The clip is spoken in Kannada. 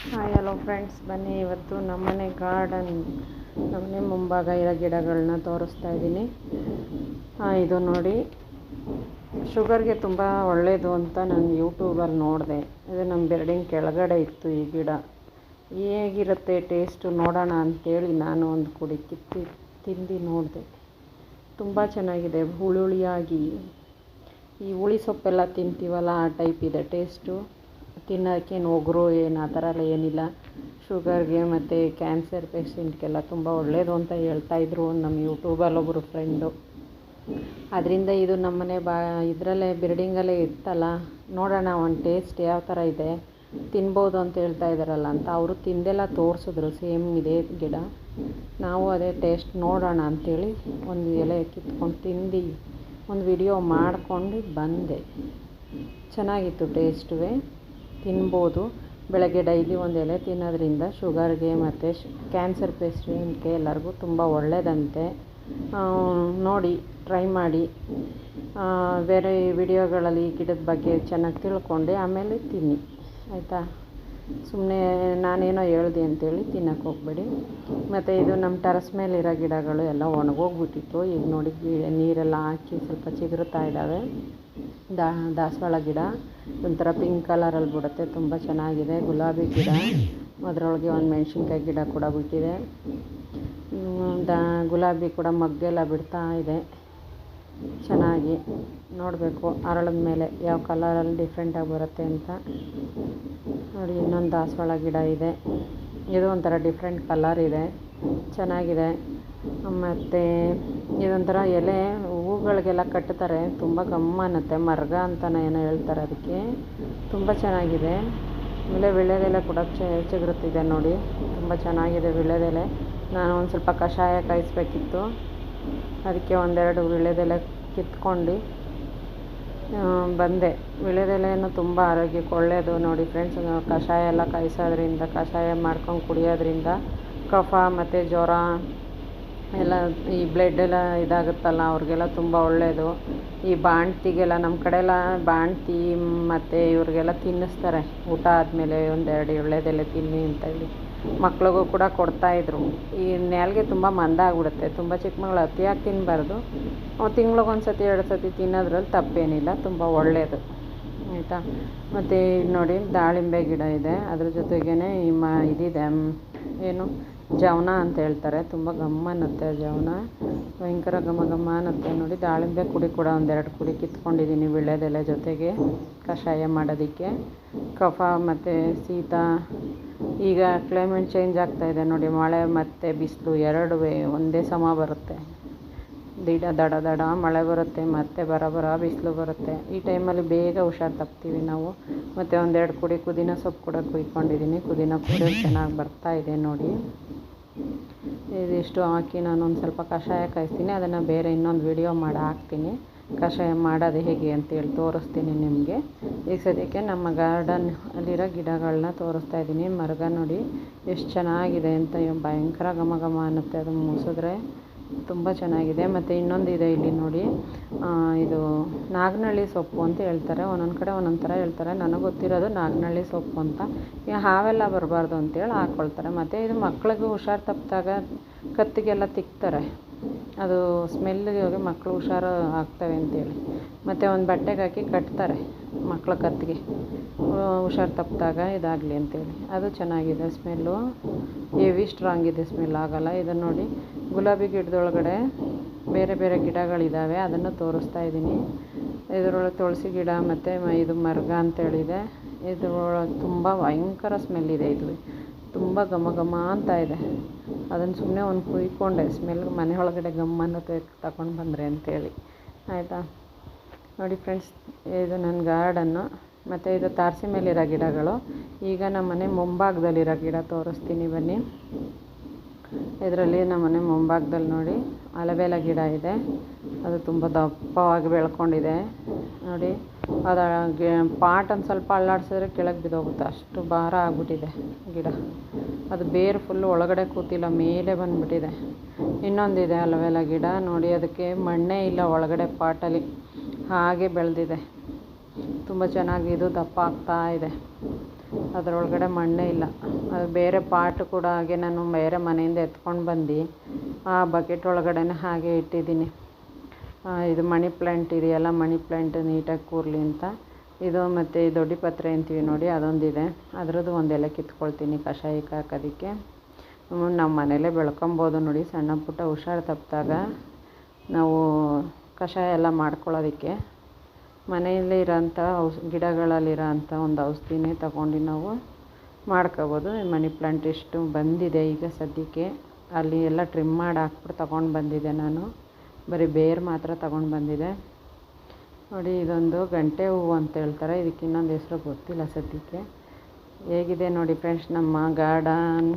ಹಾಯ್ ಹಲೋ ಫ್ರೆಂಡ್ಸ್ ಬನ್ನಿ, ಇವತ್ತು ನಮ್ಮನೆ ಗಾರ್ಡನ್ ನಮ್ಮನೆ ಮುಂಭಾಗ ಇರೋ ಗಿಡಗಳನ್ನ ತೋರಿಸ್ತಾ ಇದ್ದೀನಿ. ಇದು ನೋಡಿ. ಶುಗರ್ಗೆ ತುಂಬ ಒಳ್ಳೆಯದು ಅಂತ ನಾನು ಯೂಟ್ಯೂಬಲ್ಲಿ ನೋಡಿದೆ. ಇದು ನಮ್ಮ ಬಿಲ್ಡಿಂಗ್ ಕೆಳಗಡೆ ಇತ್ತು ಈ ಗಿಡ. ಹೇಗಿರುತ್ತೆ ಟೇಸ್ಟು ನೋಡೋಣ ಅಂತೇಳಿ ನಾನು ಒಂದು ಕುಡಿ ಕಿತ್ತಿ, ತಿಂದು ನೋಡಿದೆ. ತುಂಬ ಚೆನ್ನಾಗಿದೆ ಹುಳಿ ಹುಳಿಯಾಗಿ ಈ ಹುಳಿ ಸೊಪ್ಪೆಲ್ಲ ತಿಂತೀವಲ್ಲ, ಆ ಟೈಪ್ ಇದೆ ಟೇಸ್ಟು ತಿನ್ನೋಕ್ಕೇನು ಒಗರು ಏನು ಆ ಥರ ಎಲ್ಲ ಏನಿಲ್ಲ. ಶುಗರ್ಗೆ ಮತ್ತು ಕ್ಯಾನ್ಸರ್ ಪೇಷೆಂಟ್ಗೆಲ್ಲ ತುಂಬ ಒಳ್ಳೆಯದು ಅಂತ ಹೇಳ್ತಾಯಿದ್ರು ನಮ್ಮ ಯೂಟ್ಯೂಬಲ್ಲಿ ಒಬ್ಬರು ಫ್ರೆಂಡು ಅದರಿಂದ ಇದು ನಮ್ಮನೆ ಬಾ, ಇದರಲ್ಲೇ ಬಿಲ್ಡಿಂಗಲ್ಲೇ ಇತ್ತಲ್ಲ, ನೋಡೋಣ ಒಂದು ಟೇಸ್ಟ್ ಯಾವ ಥರ ಇದೆ, ತಿನ್ಬೋದು ಅಂತ ಹೇಳ್ತಾ ಇದ್ದಾರಲ್ಲ ಅಂತ ಅವರು ತಿಂದೆಲ್ಲ ತೋರಿಸಿದ್ರು ಸೇಮ್ ಇದೇ ಗಿಡ. ನಾವು ಅದೇ ಟೇಸ್ಟ್ ನೋಡೋಣ ಅಂಥೇಳಿ ಒಂದು ಎಲೆ ಕಿತ್ಕೊಂಡು ತಿಂದು, ಒಂದು ವಿಡಿಯೋ ಮಾಡಿಕೊಂಡು ಬಂದೆ. ಚೆನ್ನಾಗಿತ್ತು ಟೇಸ್ಟುವೆ ತಿನ್ಬೋದು. ಬೆಳಗ್ಗೆ ಡೈಲಿ ಒಂದು ಎಲೆ ತಿನ್ನೋದ್ರಿಂದ ಶುಗರ್ಗೆ ಮತ್ತು ಶ್, ಕ್ಯಾನ್ಸರ್ ಪೇಷೆಂಟ್ಗೆ ಎಲ್ಲರಿಗೂ ತುಂಬ ಒಳ್ಳೆಯದಂತೆ ನೋಡಿ, ಟ್ರೈ ಮಾಡಿ. ಬೇರೆ ವಿಡಿಯೋಗಳಲ್ಲಿ ಗಿಡದ ಬಗ್ಗೆ ಚೆನ್ನಾಗಿ ತಿಳ್ಕೊಂಡು, ಆಮೇಲೆ ತಿನ್ನಿ. ಆಯಿತಾ? ಸುಮ್ಮನೆ ನಾನೇನೋ ಹೇಳ್ದೆ ಅಂತೇಳಿ ತಿನ್ನೋಕೆ ಹೋಗಬೇಡಿ. ಮತ್ತು ಇದು ನಮ್ಮ ಟೆರಸ್ ಮೇಲಿರೋ ಗಿಡಗಳು ಎಲ್ಲ ಒಣಗೋಗ್ಬಿಟ್ಟಿತ್ತು. ಈಗ ನೋಡಿ ನೀರೆಲ್ಲ ಹಾಕಿ ಸ್ವಲ್ಪ ಚಿಗುರುತ್ತಾ ಇದ್ದಾವೆ. ದಾ ದಾಸವಾಳ ಗಿಡ ಒಂಥರ ಪಿಂಕ್ ಕಲರಲ್ಲಿ ಬಿಡುತ್ತೆ. ತುಂಬ ಚೆನ್ನಾಗಿದೆ. ಗುಲಾಬಿ ಗಿಡ, ಅದರೊಳಗೆ ಒಂದು ಮೆಣಸಿನ್ಕಾಯಿ ಗಿಡ ಕೂಡ ಬಿಟ್ಟಿದೆ. ದಾ ಗುಲಾಬಿ ಕೂಡ ಮಗ್ಗೆಲ್ಲ ಬಿಡ್ತಾ ಇದೆ. ಚೆನ್ನಾಗಿ ನೋಡಬೇಕು. ಅರಳಿದ ಮೇಲೆ ಯಾವ ಕಲರಲ್ಲಿ ಡಿಫ್ರೆಂಟಾಗಿ ಬರುತ್ತೆ ಅಂತ. ನೋಡಿ, ಇನ್ನೊಂದು ದಾಸವಾಳ ಗಿಡ ಇದೆ. ಇದು ಒಂಥರ ಡಿಫ್ರೆಂಟ್ ಕಲರ್ ಇದೆ. ಚೆನ್ನಾಗಿದೆ. ಮತ್ತು ಇದೊಂಥರ ಎಲೆ, ಹೂಗಳಿಗೆಲ್ಲ ಕಟ್ತಾರೆ. ತುಂಬ ಗಮ್ಮ ಅನ್ನತ್ತೆ. ಮರ್ಗ ಅಂತಲೇ ಏನೋ ಹೇಳ್ತಾರೆ ಅದಕ್ಕೆ. ತುಂಬ ಚೆನ್ನಾಗಿದೆ. ಆಮೇಲೆ ವೀಳ್ಯದೆಲೆ ಕೂಡ ಚಿಗುರುತ್ತಿದೆ ನೋಡಿ. ತುಂಬ ಚೆನ್ನಾಗಿದೆ ವೀಳ್ಯದೆಲೆ ನಾನು ಒಂದು ಸ್ವಲ್ಪ ಕಷಾಯ ಕಾಯಿಸ್ಬೇಕಿತ್ತು. ಅದಕ್ಕೆ ಒಂದೆರಡು ವೀಳ್ಯದೆಲೆ ಕಿತ್ಕೊಂಡು ಬಂದೆ. ವೀಳ್ಯದೆಲೆಯನ್ನು ತುಂಬ ಆರೋಗ್ಯಕ್ಕೆ ಒಳ್ಳೆಯದು ನೋಡಿ ಫ್ರೆಂಡ್ಸ್ ಕಷಾಯ ಎಲ್ಲ ಕಾಯಿಸೋದ್ರಿಂದ, ಕಷಾಯ ಮಾಡ್ಕೊಂಡು ಕುಡಿಯೋದ್ರಿಂದ ಕಫ ಮತ್ತು ಜ್ವರ ಎಲ್ಲ ಈ ಬ್ಲಡ್ ಎಲ್ಲ ಇದಾಗುತ್ತಲ್ಲ, ಅವ್ರಿಗೆಲ್ಲ ತುಂಬ ಒಳ್ಳೆಯದು. ಈ ಬಾಣ್ತಿಗೆಲ್ಲ ನಮ್ಮ ಕಡೆ ಎಲ್ಲ ಬಾಣ್ತಿ ಮತ್ತು ಇವ್ರಿಗೆಲ್ಲ ತಿನ್ನಿಸ್ತಾರೆ. ಊಟ ಆದಮೇಲೆ ಒಂದೆರಡು ವೀಳ್ಯದೆಲೆ ತಿನ್ನಿ ಅಂತ ಹೇಳಿ. ಮಕ್ಳಿಗೂ ಕೂಡ ಕೊಡ್ತಾಯಿದ್ರು ಈ ನಾಲ್ಗೆ ತುಂಬ ಮಂದ ಆಗ್ಬಿಡುತ್ತೆ. ತುಂಬ ಚಿಕ್ಕ ಮಗಳು ಅತಿಯಾಗಿ ತಿನ್ನಬಾರ್ದು ತಿಂಗ್ಳಿಗೆ ಒಂದು ಸರ್ತಿ ಎರಡು ಸರ್ತಿ ತಿನ್ನೋದ್ರಲ್ಲಿ ತಪ್ಪೇನಿಲ್ಲ. ತುಂಬ ಒಳ್ಳೆಯದು ಆಯಿತಾ? ಮತ್ತು ಇಲ್ಲಿ ನೋಡಿ, ದಾಳಿಂಬೆ ಗಿಡ ಇದೆ. ಅದ್ರ ಜೊತೆಗೇ ಈ ಮ ಇದಿದೆ ಏನು, ಜವನ ಅಂತ ಹೇಳ್ತಾರೆ. ತುಂಬ ಘಮ್ ಅನ್ನತ್ತೆ ಜವನ. ಭಯಂಕರ ಘಮ ಘಮ ಅನ್ನತ್ತೆ. ನೋಡಿ, ದಾಳಿಂಬೆ ಕುಡಿ ಕೂಡ ಒಂದೆರಡು ಕುಡಿ ಕಿತ್ಕೊಂಡಿದ್ದೀನಿ ವೀಳ್ಯದೆಲೆ ಜೊತೆಗೆ, ಕಷಾಯ ಮಾಡೋದಕ್ಕೆ. ಕಫ ಮತ್ತು ಶೀತ. ಈಗ ಕ್ಲೈಮೇಟ್ ಚೇಂಜ್ ಆಗ್ತಾಯಿದೆ ನೋಡಿ, ಮಳೆ ಮತ್ತು ಬಿಸಿಲು ಎರಡೂ ಒಂದೇ ಸಮ ಬರುತ್ತೆ. ದಿಡ, ದಡ ದಡ, ಮಳೆ ಬರುತ್ತೆ, ಮತ್ತೆ ಬರ ಬರ, ಬಿಸಿಲು ಬರುತ್ತೆ. ಈ ಟೈಮಲ್ಲಿ ಬೇಗ ಹುಷಾರು ತಪ್ತೀವಿ ನಾವು. ಮತ್ತು ಒಂದೆರಡು ಕುಡಿ ಪುದೀನ ಸೊಪ್ಪು ಕೂಡ ಕುಯ್ಕೊಂಡಿದ್ದೀನಿ. ಪುದೀನ ಕೂಡ ಚೆನ್ನಾಗಿ ಬರ್ತಾ ಇದೆ ನೋಡಿ. ಇದಿಷ್ಟು ಹಾಕಿ ನಾನು ಒಂದು ಸ್ವಲ್ಪ ಕಷಾಯ ಕಾಯಿಸ್ತೀನಿ. ಅದನ್ನು ಬೇರೆ ಇನ್ನೊಂದು ವಿಡಿಯೋ ಮಾಡಿ ಹಾಕ್ತೀನಿ. ಕಷಾಯ ಮಾಡೋದು ಹೇಗೆ ಅಂತೇಳಿ ತೋರಿಸ್ತೀನಿ ನಿಮಗೆ. ಈಗ ಸದ್ಯಕ್ಕೆ ನಮ್ಮ ಗಾರ್ಡನ್ ಅಲ್ಲಿರೋ ಗಿಡಗಳನ್ನ ತೋರಿಸ್ತಾ ಇದ್ದೀನಿ. ಮರಗ ನೋಡಿ, ಎಷ್ಟು ಚೆನ್ನಾಗಿದೆ ಅಂತ ಭಯಂಕರ ಘಮ ಘಮ ಅನ್ನುತ್ತೆ. ಅದು ಮುಸಿದ್ರೆ ತುಂಬ ಚೆನ್ನಾಗಿದೆ. ಮತ್ತು ಇನ್ನೊಂದಿದೆ ಇಲ್ಲಿ ನೋಡಿ. ಇದು ನಾಗನಹಳ್ಳಿ ಸೊಪ್ಪು ಅಂತ ಹೇಳ್ತಾರೆ. ಒಂದೊಂದು ಕಡೆ ಒಂದೊಂದು ಥರ ಹೇಳ್ತಾರೆ. ನನಗೆ ಗೊತ್ತಿರೋದು ನಾಗನಹಳ್ಳಿ ಸೊಪ್ಪು ಅಂತ. ಈಗ ಹಾವೆಲ್ಲ ಬರಬಾರ್ದು ಅಂತೇಳಿ ಹಾಕ್ಕೊಳ್ತಾರೆ ಮತ್ತು ಇದು ಮಕ್ಳಿಗೂ ಹುಷಾರು ತಪ್ಪಿದಾಗ ಕತ್ತಿಗೆಲ್ಲ ತಿಕ್ತಾರೆ. ಅದು ಸ್ಮೆಲ್ಲಿಗೆ ಮಕ್ಕಳು ಹುಷಾರು ಆಗ್ತವೆ ಅಂತೇಳಿ. ಮತ್ತು ಒಂದು ಬಟ್ಟೆಗೆ ಹಾಕಿ ಕಟ್ತಾರೆ ಮಕ್ಕಳ ಕತ್ತಿಗೆ. ಹುಷಾರು ತಪ್ಪಿದಾಗ ಇದಾಗಲಿ ಅಂತೇಳಿ. ಅದು ಚೆನ್ನಾಗಿದೆ ಸ್ಮೆಲ್ಲು ಹೆವಿ ಸ್ಟ್ರಾಂಗ್ ಇದೆ ಸ್ಮೆಲ್ ಆಗಲ್ಲ. ಇದನ್ನು ನೋಡಿ ಗುಲಾಬಿ ಗಿಡದೊಳಗಡೆ ಬೇರೆ ಬೇರೆ ಗಿಡಗಳಿದ್ದಾವೆ ಅದನ್ನು ತೋರಿಸ್ತಾ ಇದ್ದೀನಿ. ಇದರೊಳಗೆ ತುಳಸಿ ಗಿಡ ಮತ್ತು ಇದು ಮರ್ಗ ಅಂತೇಳಿದೆ. ಇದ್ರೊಳಗೆ ತುಂಬ ಭಯಂಕರ ಸ್ಮೆಲ್ ಇದೆ ಇದು. ತುಂಬ ಘಮ ಘಮ ಅಂತ ಇದೆ. ಅದನ್ನು ಸುಮ್ಮನೆ ಒಂದು ಕುಯ್ಕೊಂಡೆ ಸ್ಮೆಲ್ ಮನೆ ಒಳಗಡೆ ಗಮ್ಮನ್ನು ತಗೊಂಡು ಬಂದರೆ ಅಂತೇಳಿ. ಆಯಿತಾ? ನೋಡಿ ಫ್ರೆಂಡ್ಸ್ ಇದು ನನ್ನ ಗಾರ್ಡನ್ನು ಮತ್ತು ಇದು ತಾರಸಿ ಮೇಲಿರೋ ಗಿಡಗಳು. ಈಗ ನಮ್ಮ ಮನೆ ಮುಂಭಾಗದಲ್ಲಿರೋ ಗಿಡ ತೋರಿಸ್ತೀನಿ ಬನ್ನಿ. ಇದರಲ್ಲಿ ನಮ್ಮ ಮನೆ ಮುಂಭಾಗದಲ್ಲಿ ನೋಡಿ, ಅಲಬೇಲ ಗಿಡ ಇದೆ. ಅದು ತುಂಬ ದಪ್ಪವಾಗಿ ಬೆಳ್ಕೊಂಡಿದೆ. ನೋಡಿ ಅದು ಪಾಟ್ ಒಂದು ಸ್ವಲ್ಪ ಅಲ್ಲಾಡಿಸಿದ್ರೆ ಕೆಳಗೆ ಬಿದ್ದೋಗುತ್ತೆ ಅಷ್ಟು ಭಾರ ಆಗ್ಬಿಟ್ಟಿದೆ ಗಿಡ. ಅದು ಬೇರು ಫುಲ್ ಒಳಗಡೆ ಕೂತಿಲ್ಲ, ಮೇಲೆ ಬಂದುಬಿಟ್ಟಿದೆ. ಇನ್ನೊಂದಿದೆ ಅಲ್ವೆಲ್ಲ ಗಿಡ? ನೋಡಿ, ಅದಕ್ಕೆ ಮಣ್ಣೇ ಇಲ್ಲ ಒಳಗಡೆ ಪಾಟಲ್ಲಿ. ಹಾಗೆ ಬೆಳೆದಿದೆ. ತುಂಬ ಚೆನ್ನಾಗಿ ಇದು ದಪ್ಪ ಆಗ್ತಾ ಇದೆ. ಅದರೊಳಗಡೆ ಮಣ್ಣೇ ಇಲ್ಲ. ಅದು ಬೇರೆ ಪಾಟ್ ಕೂಡ ಹಾಗೆ ನಾನು ಬೇರೆ ಮನೆಯಿಂದ ಎತ್ಕೊಂಡು ಬಂದು ಆ ಬಕೆಟ್ ಒಳಗಡೆನೇ ಹಾಗೆ ಇಟ್ಟಿದ್ದೀನಿ. ಇದು ಮನಿ ಪ್ಲ್ಯಾಂಟ್ ಇದೆಯಲ್ಲ ಮನಿ ಪ್ಲ್ಯಾಂಟ್ ನೀಟಾಗಿ ಕೂರಲಿ ಅಂತ. ಇದು ಮತ್ತು ದೊಡ್ಡ ಪತ್ರೆ ಅಂತೀವಿ ನೋಡಿ, ಅದೊಂದಿದೆ. ಅದರದ್ದು ಒಂದು ಎಲೆ ಕಿತ್ಕೊಳ್ತೀನಿ, ಕಷಾಯಕ್ಕೆ ಹಾಕೋದಕ್ಕೆ. ನಮ್ಮ ಮನೇಲೇ ಬೆಳ್ಕೊಬೋದು ನೋಡಿ, ಸಣ್ಣ ಪುಟ್ಟ ಹುಷಾರು ತಪ್ಪಿದಾಗ. ನಾವು ಕಷಾಯ ಎಲ್ಲ ಮಾಡ್ಕೊಳ್ಳೋದಕ್ಕೆ. ಮನೆಯಲ್ಲಿ ಇರೋಂಥ ಔಷ್ ಗಿಡಗಳಲ್ಲಿರೋ ಅಂಥ ಒಂದು ಔಷಧಿನೇ ತಗೊಂಡು ನಾವು ಮಾಡ್ಕೋಬೋದು. ಮನಿ ಪ್ಲ್ಯಾಂಟ್ ಎಷ್ಟು ಬಂದಿದೆ ಈಗ ಸದ್ಯಕ್ಕೆ. ಅಲ್ಲಿ ಎಲ್ಲ ಟ್ರಿಮ್ ಮಾಡಿ ಹಾಕ್ಬಿಟ್ಟು ತಗೊಂಡು ಬಂದಿದ್ದೆ ನಾನು. ಬರೀ ಬೇರು ಮಾತ್ರ ತಗೊಂಡು ಬಂದಿದೆ. ನೋಡಿ, ಇದೊಂದು ಗಂಟೆ ಹೂವು ಅಂತ ಹೇಳ್ತಾರೆ. ಇದಕ್ಕೆ ಇನ್ನೊಂದು ಹೆಸರು ಗೊತ್ತಿಲ್ಲ ಸದ್ಯಕ್ಕೆ. ಹೇಗಿದೆ ನೋಡಿ ಫ್ರೆಂಡ್ಸ್, ನಮ್ಮ ಗಾರ್ಡನ್.